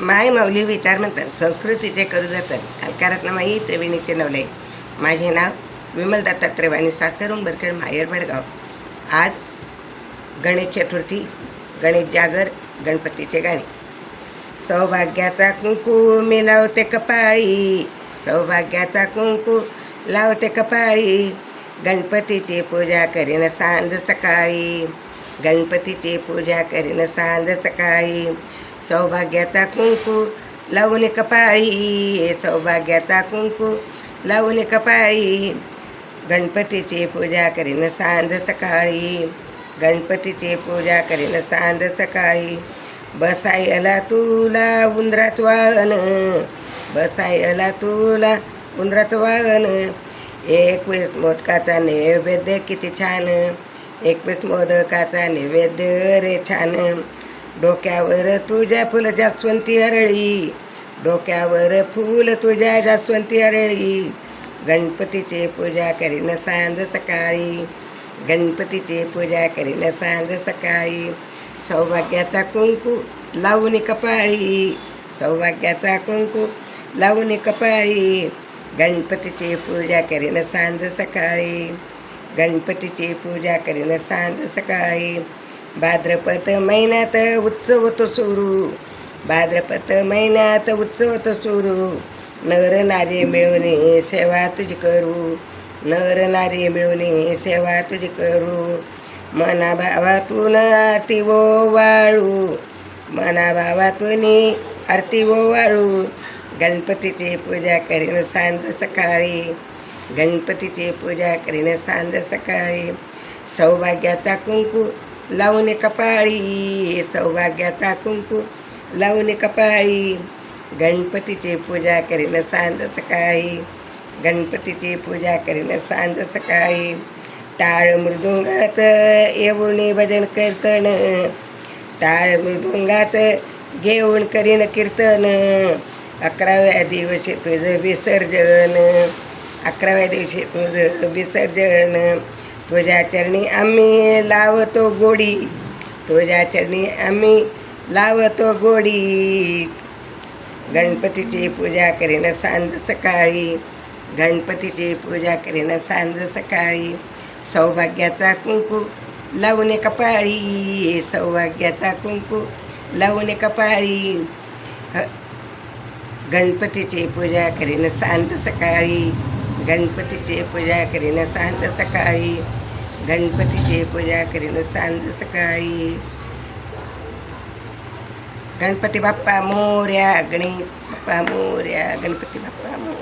माय माऊली विचार म्हणतात संस्कृतीचे करू जातात अलकारात माई त्रिवेणीचे नवले. माझे नाव विमल दत्तात्रय आणि सासर उंबरखेड माहेर बेडगाव आज गणेश चतुर्थी गणेश जागर गणपतीचे गाणे. सौभाग्याचा कुंकू मी लावते कपाळी सौभाग्याचा कुंकू लावते कपाळी. गणपतीची पूजा करीन सांज सकाळी गणपतीची पूजा करीन सांज सकाळी. सौभाग्याचा कुंकू लावून कपाळी सौभाग्याचा कुंकू लावून कपाळी. गणपतीची पूजा करीन सांज सकाळी गणपतीची पूजा करीन सांज सकाळी. बसायला तुला उंदराच वाहन बसायला तुला उंदराच वाहन. एकवीस मोदकाचा नैवेद्य किती छान एकवीस मोदकाचा नैवेद्य रे छान. डोक्यावर तुझ्या फुल जास्वंती हरळी डोक्यावर फूल तुझ्या जास्वंती हरळी गणपतीची पूजा करीन सांज सकाळी. गणपतीची पूजा करीन सांज सकाळी. सौभाग्याचा कुंकू लावून कपाळी. सौभाग्याचा कुंकू लावून कपाळी. गणपतीची पूजा करीन सांज सकाळी. गणपतीची पूजा करीन सांज सकाळी. भाद्रपद महिन्यात उत्सव तो सुरू भाद्रपद महिन्यात उत्सव तो सुरू नर नारी मिळवणे सेवा तुझी करू नर नारी मिळवणे सेवा तुझी करू मना भावातून आरती वो वाळू मना भावातून आरती वो वाळू गणपतीची पूजा करीन सांज सकाळी गणपतीची पूजा करीन सांज सकाळी सौभाग्याचा कुंकू लावून कपाळी सौभाग्याचा कुंकू. लावून कपाळी गणपतीची पूजा करीन सांज सकाळी. गणपतीची पूजा करीन सांज सकाळी. टाळ मृदुंगात येऊन भजन कीर्तन. टाळ मृदुंगात घेऊन करीन कीर्तन. अकराव्या दिवशी तुझं विसर्जन. अकराव्या दिवशी तुझं विसर्जन. तुझ्या चरणी आम्ही लावतो गोडी. तुझ्या चरणी आम्ही लावतो गोडी. गणपतीची पूजा करीन सांज सकाळी. गणपतीची पूजा करीन सांज सकाळी. सौभाग्याचा कुंकू लावून कपाळी. सौभाग्याचा कुंकू लावून कपाळी. ह- गणपतीची पूजा करीन सांज सकाळी. गणपतीची पूजा करीन सांज सकाळी. गणपतीची पूजा करीन सांज सकाळी. गणपती बाप्पा मोर्या गणेश बाप्पा मोर्या गणपती बाप्पा मोर्या.